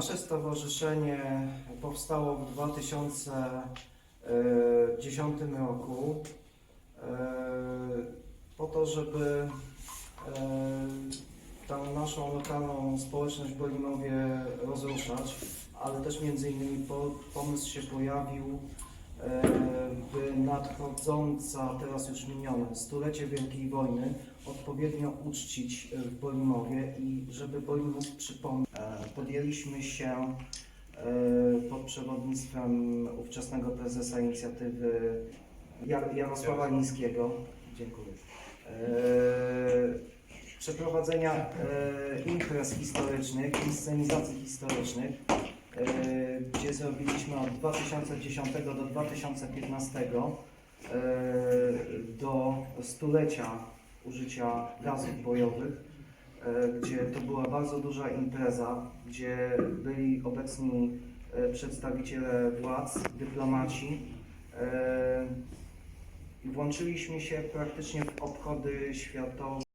Nasze stowarzyszenie powstało w 2010 roku e, po to, żeby e, tą naszą lokalną społeczność w Bolinowie rozruszać, ale też między innymi po, pomysł się pojawił, e, nadchodząca, teraz już minione, stulecie Wielkiej Wojny odpowiednio uczcić e, w Bolinowie i żeby Bolinów przypomnieć. E, Podjęliśmy się e, pod przewodnictwem ówczesnego prezesa inicjatywy Jar- Jarosława Niskiego. Dziękuję. E, Przeprowadzenia imprez historycznych, inscenizacji historycznych, zrobiliśmy od 2010 do 2015 e, do stulecia użycia gazów bojowych, e, gdzie to była bardzo duża impreza, gdzie byli obecni e, przedstawiciele władz, dyplomaci. Włączyliśmy się praktycznie w obchody światowe.